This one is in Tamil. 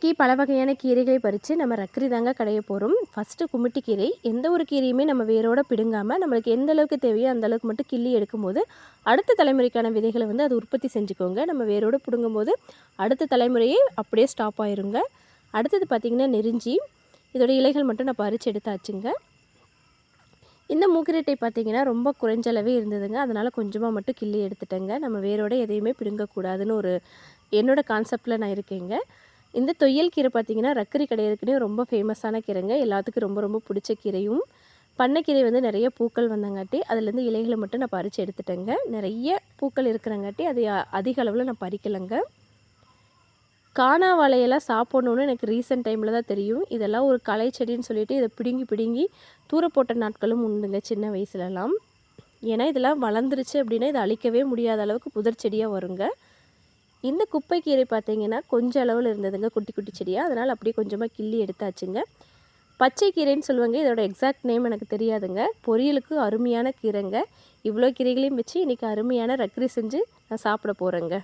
இன்றைக்கி பல வகையான கீரைகளை பறித்து நம்ம ரக்கரி தாங்க கடைய போகிறோம் ஃபஸ்ட்டு குமிட்டி கீரை. எந்த ஒரு கீரையுமே நம்ம வேரோட பிடுங்காமல் நம்மளுக்கு எந்த அளவுக்கு தேவையோ அந்த அளவுக்கு மட்டும் கிள்ளி எடுக்கும்போது அடுத்த தலைமுறைக்கான விதைகளை வந்து அது உற்பத்தி செஞ்சுக்கோங்க. நம்ம வேரோடு பிடுங்கும்போது அடுத்த தலைமுறையே அப்படியே ஸ்டாப் ஆயிருங்க. அடுத்தது பார்த்திங்கன்னா நெருஞ்சி. இதோட இலைகள் மட்டும் நான் பறித்து எடுத்தாச்சுங்க. இந்த மூக்கிரட்டை பார்த்திங்கன்னா ரொம்ப குறைஞ்சளவே இருந்ததுங்க. அதனால் கொஞ்சமாக மட்டும் கிள்ளி எடுத்துட்டேங்க. நம்ம வேரோட எதையுமே பிடுங்கக்கூடாதுன்னு ஒரு என்னோடய கான்செப்டில் நான் இருக்கேங்க. இந்த தொய்யல் கீரை பார்த்திங்கன்னா ரக்கரி கிடையாதுக்குனே ரொம்ப ஃபேமஸான கீரைங்க. எல்லாத்துக்கும் ரொம்ப ரொம்ப பிடிச்ச கீரையும். பண்ணைக்கீரை வந்து நிறைய பூக்கள் வந்தங்காட்டி அதுலேருந்து இலைகளை மட்டும் நான் பறித்து எடுத்துட்டேங்க. நிறைய பூக்கள் இருக்கிறங்காட்டி அது அதிக அளவில் நான் பறிக்கலைங்க. காணா வாழையெல்லாம் சாப்பிட்ணுன்னு எனக்கு ரீசெண்ட் டைமில் தான் தெரியும். இதெல்லாம் ஒரு களை செடின்னு சொல்லிட்டு இதை பிடுங்கி பிடுங்கி தூர போட்ட நாட்களும் உண்டுங்க சின்ன வயசுலலாம். ஏன்னா இதெல்லாம் வளர்ந்துருச்சு அப்படின்னா இதை அழிக்கவே முடியாத அளவுக்கு புதர் செடியாக வருங்க. இந்த குப்பைக்கீரை பார்த்தீங்கன்னா கொஞ்சம் அளவில் இருந்ததுங்க குட்டி குட்டி செடியாக அதனால் அப்படியே கொஞ்சமாக கிள்ளி எடுத்தாச்சுங்க. பச்சை கீரைன்னு சொல்லுவாங்க இதோட எக்ஸாக்ட் நேம் எனக்கு தெரியாதுங்க. பொரியலுக்கு அருமையான கீரைங்க. இவ்வளோ கீரைகளையும் வச்சு இன்றைக்கி அருமையான ரக்கரி செஞ்சு நான் சாப்பிட போகிறேங்க